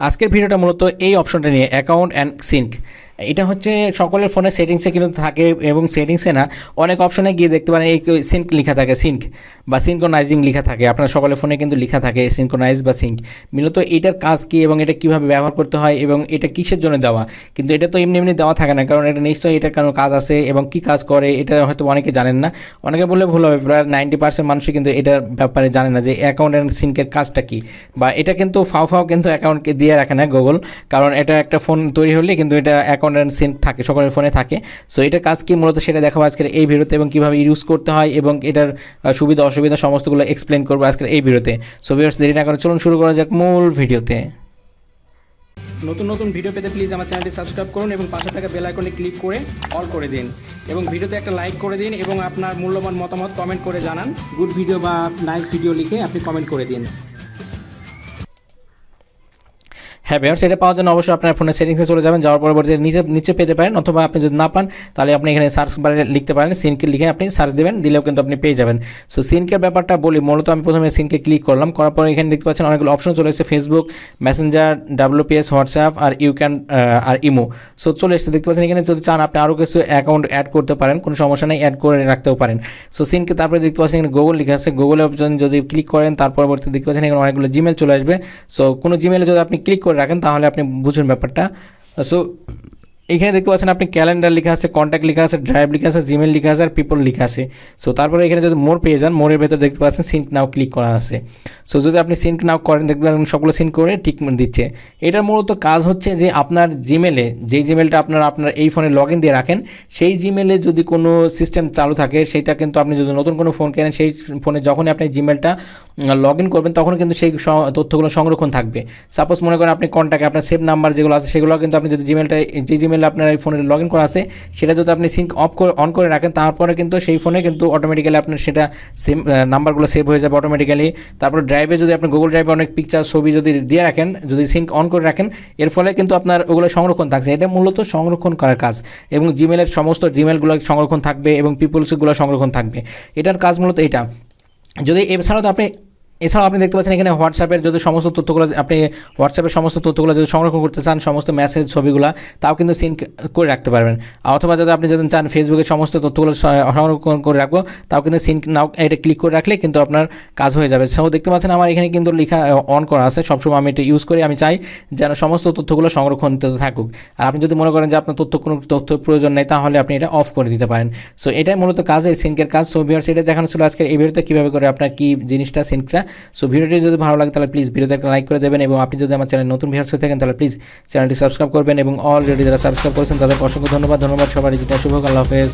আজকের ভিডিওটা মূলত এই অপশনটা নিয়ে অ্যাকাউন্ট অ্যান্ড সিঙ্ক এটা হচ্ছে সকলের ফোনে সেটিংসে কিন্তু থাকে এবং সেটিংসে না অনেক অপশনে গিয়ে দেখতে পারেন, এই সিঙ্ক লেখা থাকে সিঙ্ক বা সিনকোনাইজিং লেখা থাকে। আপনার সকলের ফোনে কিন্তু লেখা থাকে সিনকোনাইজ বা সিঙ্ক মূলত এটার কাজ কী এবং এটা কীভাবে ব্যবহার করতে হয় এবং এটা কিসের জন্য দেওয়া? কিন্তু এটা তো এমনি এমনি দেওয়া থাকে না, কারণ এটা নিশ্চয়ই এটার কোনো কাজ আছে এবং কী কাজ করে এটা হয়তো অনেকে জানেন না। অনেকে বললে ভুল হবে, প্রায় নাইনটি পার্সেন্ট মানুষই কিন্তু এটার ব্যাপারে জানে না যে অ্যাকাউন্ট অ্যান্ড সিঙ্কের কাজটা কী। বা এটা কিন্তু ফাও ফাও কিন্তু অ্যাকাউন্টকে দিয়ে রাখে না গুগল কারণ এটা একটা ফোন তৈরি হলে কিন্তু এটা অ্যাকাউন্ট অ্যান্ড সিঙ্ক থাকে, সকলের ফোনে থাকে। সো এটার কাজ কি মূলত সেটা দেখাবো আজকের এই ভিডিওতে এবং কীভাবে ইউজ করতে হয় এবং এটার সুবিধা, অসুবিধা সমস্তগুলো এক্সপ্লেন করব আজকের এই ভিডিওতে। সো ভিউয়ার্স দেরি না করে চলুন শুরু করা যাক মূল ভিডিওতে। নতুন নতুন ভিডিও পেতে প্লিজ আমার চ্যানেলটি সাবস্ক্রাইব করুন এবং পাশে থাকা বেল আইকনে ক্লিক করে অল করে দিন। এবং ভিডিওতে একটা লাইক করে দিন এবং আপনার মূল্যবান মতামত কমেন্ট করে জানান। গুড ভিডিও বা নাইস ভিডিও লিখে আপনি কমেন্ট করে দিন। হ্যাঁ ভিউয়ার্স এটা পাওয়ার জন্য অবশ্যই আপনার ফোনের সেটিংসে চলে যাবেন, যাওয়ার পরবর্তীতে নিচে নিচে পেতে পারেন, অথবা আপনি যদি না পান, তাহলে আপনি এখানে সার্চ বারে লিখতে পারেন সিনকে লিখে আপনি সার্চ দেবেন, দিলেও কিন্তু আপনি পেয়ে যাবেন। সো সিনকের ব্যাপারটা বলি, মূলত আমি প্রথমে সিনকে ক্লিক করলাম, করার পরে এখানে দেখতে পাচ্ছেন অনেকগুলো অপশন চলে এসেছে ফেসবুক মেসেঞ্জার ডাব্লিউপিএস হোয়াটসঅ্যাপ আর ইউ ক্যান আর ইমো সো চলে এসেছে, দেখতে পাচ্ছেন এখানে যদি চান আপনি আরও কিছু অ্যাকাউন্ট অ্যাড করতে পারেন, কোনো সমস্যা নেই অ্যাড করে রাখতেও পারেন। সো সিনকে তারপরে দেখতে পাচ্ছেন এখানে গুগল লিখে আছে অপশন যদি ক্লিক করেন তার পরবর্তী দেখতে পাচ্ছেন এখানে অনেকগুলো জিমেল চলে আসবে। সো কোনো জিমেলে যদি আপনি ক্লিক করে রাখেন তাহলে আপনি বুঝুন ব্যাপারটা। সো এখানে দেখতে পাচ্ছেন আপনি ক্যালেন্ডার লেখা আছে কন্ট্যাক্ট লেখা আছে ড্রাইভ লেখা আছে জিমেল লেখা আছে, আর পিপল লেখা আছে। সো তারপরে এখানে যদি মোর পেয়ে যান মোরের ভেতর দেখতে পাচ্ছেন সিঙ্ক নাও ক্লিক করা আছে। সো যদি আপনি সিঙ্ক নাও করেন, দেখতে পাবেন সবগুলো সিঙ্ক করে ঠিক দিচ্ছে। এটার মূলত কাজ হচ্ছে যে আপনার জিমেলে যেই জিমেলটা আপনার আপনার এই ফোনে লগ দিয়ে রাখেন, সেই জিমেলে যদি কোনো সিস্টেম চালু থাকে, সেটা কিন্তু আপনি যদি নতুন কোনো ফোন কেনেন, সেই ফোনে যখনই আপনি জিমেলটা লগ ইন করবেন, তখন কিন্তু সেই তথ্যগুলো সংরক্ষণ থাকবে। সাপোজ মনে করেন আপনি কন্ট্যাক্টে আপনার সেভ নাম্বার যেগুলো আছে, সেগুলো কিন্তু আপনি যদি জিমেলটা যে জিমেলে আপনার এই ফোনে লগ ইন করা আছে। সেটা যদি আপনি সিঙ্ক অফ করে অন করে রাখেন, তারপরে কিন্তু সেই ফোনে কিন্তু অটোমেটিক্যালি আপনার সেটা সেম নাম্বারগুলো সেভ হয়ে যাবে অটোমেটিক্যালি তারপর ড্রাইভে যদি আপনি গুগল ড্রাইভে অনেক পিকচার ছবি যদি দিয়ে রাখেন, যদি সিঙ্ক অন করে রাখেন, এর ফলে কিন্তু আপনার ওগুলো সংরক্ষণ থাকছে। এটা মূলত সংরক্ষণ করার কাজ এবং জিমেলের সমস্ত জিমেলগুলো সংরক্ষণ থাকবে এবং পিপলসগুলো সংরক্ষণ থাকবে। এটার কাজ মূলত এটা। যদি এছাড়াও তো আপনি এছাড়াও আপনি দেখতে পাচ্ছেন এখানে হোয়াটসঅ্যাপের যদি সমস্ত তথ্যগুলো আপনি হোয়াটসঅ্যাপের সমস্ত তথ্যগুলো যদি সংরক্ষণ করতে চান, সমস্ত মেসেজ ছবিগুলো, তাও কিন্তু সিঙ্ক করে রাখতে পারবেন। অথবা যদি আপনি যদি চান ফেসবুকের সমস্ত তথ্যগুলো সংরক্ষণ করে রাখব, তাও কিন্তু সিঙ্ক নাও, এটা ক্লিক করে রাখলে কিন্তু আপনার কাজ হয়ে যাবে। সো দেখতে পাচ্ছেন আমার এখানে কিন্তু লেখা অন করা আছে। সবসময় আমি এটা ইউজ করি। আমি চাই যেন সমস্ত তথ্যগুলো সংরক্ষণ থাকুক। আর আপনি যদি মনে করেন যে আপনার তথ্য কোনো তথ্য প্রয়োজন নেই, তাহলে আপনি এটা অফ করে দিতে পারেন। সো এটাই মূলত কাজ এই সিঙ্কের কাজ। সো ভিউয়ার্স এটা দেখানো ছিল আজকের এই ভিডিওতে। কীভাবে করে আপনার কী জিনিসটা সিঙ্কটা সো ভিডিওটি যদি ভালো লাগে, তাহলে প্লিজ ভিডিওতে একটা লাইক করে দেবেন এবং আপনি যদি আমার চ্যানেল নতুন ভিডিওস হয়ে থাকেন, তাহলে প্লিজ চ্যানেলটি সাবস্ক্রাইব করবেন এবং অলরেডি যারা সাবস্ক্রাইব করেছেন, তাদেরকে অসংখ্য ধন্যবাদ। ধন্যবাদ সবার জীবনে শুভ হাফেজ।